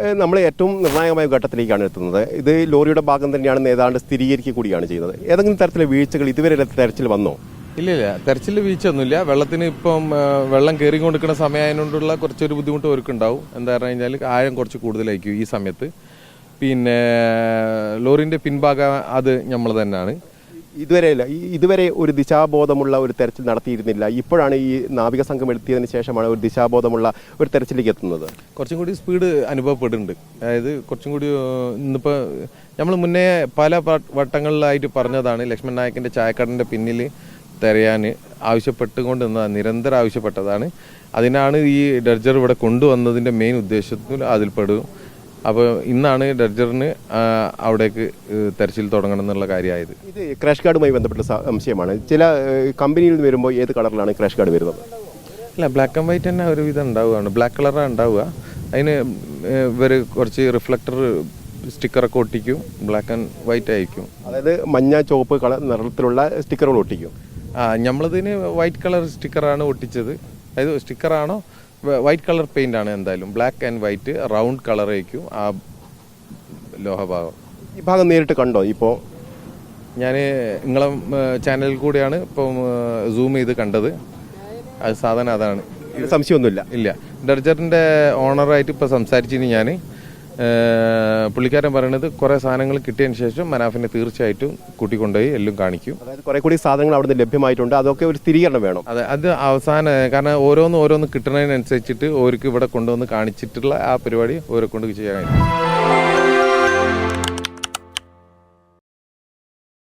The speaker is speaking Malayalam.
നമ്മൾ ഏറ്റവും നിർണായകമായ ഘട്ടത്തിലേക്കാണ് എത്തുന്നത്. ഇത് ലോറിയുടെ ഭാഗം തന്നെയാണ് ഏതാണ്ട് സ്ഥിരീകരിക്കുക കൂടിയാണ് ചെയ്യുന്നത്. ഏതെങ്കിലും തരത്തിലെ വീഴ്ചകൾ ഇതുവരെ തെരച്ചിൽ വന്നോ? ഇല്ല ഇല്ല. തെരച്ചിൽ വീഴ്ചയൊന്നുമില്ല. വെള്ളത്തിന് ഇപ്പം വെള്ളം കയറിക്കൊണ്ടിരിക്കുന്ന സമയമായതുകൊണ്ടുള്ള കുറച്ചൊരു ബുദ്ധിമുട്ട് അവർക്കുണ്ടാവും. എന്താ പറഞ്ഞു കഴിഞ്ഞാൽ ആഴം കുറച്ച് കൂടുതലായിരിക്കും ഈ സമയത്ത്. പിന്നെ ലോറിന്റെ പിൻഭാഗം അത് നമ്മൾ തന്നെയാണ്. ഇതുവരെ ഇല്ല. ഈ- ഇതുവരെ ഒരു ദിശാബോധമുള്ള ഒരു തെരച്ചിൽ നടത്തിയിരുന്നില്ല. ഇപ്പോഴാണ് ഈ നാവിക സംഘം എത്തിയതിന് ശേഷമാണ് ഒരു ദിശാബോധമുള്ള ഒരു തെരച്ചിലേക്ക് എത്തുന്നത്. കുറച്ചും കൂടി സ്പീഡ് അനുഭവപ്പെടുന്നുണ്ട്. അതായത് കുറച്ചും കൂടി ഇന്നിപ്പോൾ നമ്മൾ മുന്നേ പല വട്ടങ്ങളിലായിട്ട് പറഞ്ഞതാണ് ലക്ഷ്മൺ നായകന്റെ ചായക്കടന്റെ പിന്നിൽ തെരയാൻ ആവശ്യപ്പെട്ടുകൊണ്ട് നിരന്തരം ആവശ്യപ്പെട്ടതാണ്. അതിനാണ് ഈ ഡർജർ ഇവിടെ കൊണ്ടുവന്നതിന്റെ മെയിൻ ഉദ്ദേശത്തിൽ അതിൽപ്പെടും. അപ്പോൾ ഇന്നാണ് ഡർജറിന് അവിടേക്ക് തെരച്ചിൽ തുടങ്ങണം എന്നുള്ള കാര്യമായത്. ഇത് ക്രാഷ് കാർഡുമായി ബന്ധപ്പെട്ട സംശയമാണ്. ചില കമ്പനിയിൽ നിന്ന് വരുമ്പോൾ ഏത് കളറിലാണ് ക്രാഷ് കാർഡ് വരുന്നത്? അല്ല ബ്ലാക്ക് ആൻഡ് വൈറ്റ് തന്നെ ഒരുവിധം ഉണ്ടാവുകയാണ്. ബ്ലാക്ക് കളറാണ് ഉണ്ടാവുക. അതിന് ഇവർ കുറച്ച് റിഫ്ലക്ടർ സ്റ്റിക്കറൊക്കെ ഒട്ടിക്കും. ബ്ലാക്ക് ആൻഡ് വൈറ്റ് ആയിരിക്കും. അതായത് മഞ്ഞ ചുവപ്പ് കളർ നിറത്തിലുള്ള സ്റ്റിക്കറുകൾ ഒട്ടിക്കും. ആ നമ്മളതിന് വൈറ്റ് കളർ സ്റ്റിക്കറാണ് ഒട്ടിച്ചത്. അതായത് സ്റ്റിക്കറാണോ വൈറ്റ് കളർ പെയിന്റ് ആണ് എന്തായാലും. Black and white round colour ആയിരിക്കും ആ ലോഹഭാഗം. ഈ ഭാഗം നേരിട്ട് കണ്ടോ? ഇപ്പോൾ ഞാൻ നിങ്ങളെ ചാനലിൽ കൂടെയാണ് ഇപ്പം സൂം ചെയ്ത് കണ്ടത്. അത് സാധനം അതാണ്. സംശയമൊന്നുമില്ല. ഇല്ല. ഡർജറിന്റെ ഓണറായിട്ട് ഇപ്പോൾ സംസാരിച്ചിന് ഞാൻ പുള്ളിക്കാരൻ പറയണത് കുറെ സാധനങ്ങൾ കിട്ടിയതിന് ശേഷം മനാഫിനെ തീർച്ചയായിട്ടും കൂട്ടിക്കൊണ്ടുപോയി എല്ലാം കാണിക്കും. അതായത് കുറെ കൂടി സാധനങ്ങൾ അവിടെ നിന്ന് ലഭ്യമായിട്ടുണ്ട്. അതൊക്കെ ഒരു സ്ഥിരീകരണം വേണം. അതെ അത് അവസാന കാരണം ഓരോന്ന് ഓരോന്ന് കിട്ടുന്നതിനനുസരിച്ചിട്ട് ഓർക്ക് ഇവിടെ കൊണ്ടുവന്ന് കാണിച്ചിട്ടുള്ള ആ പരിപാടി ഓരെ കൊണ്ട് ചെയ്യാൻ കഴിയും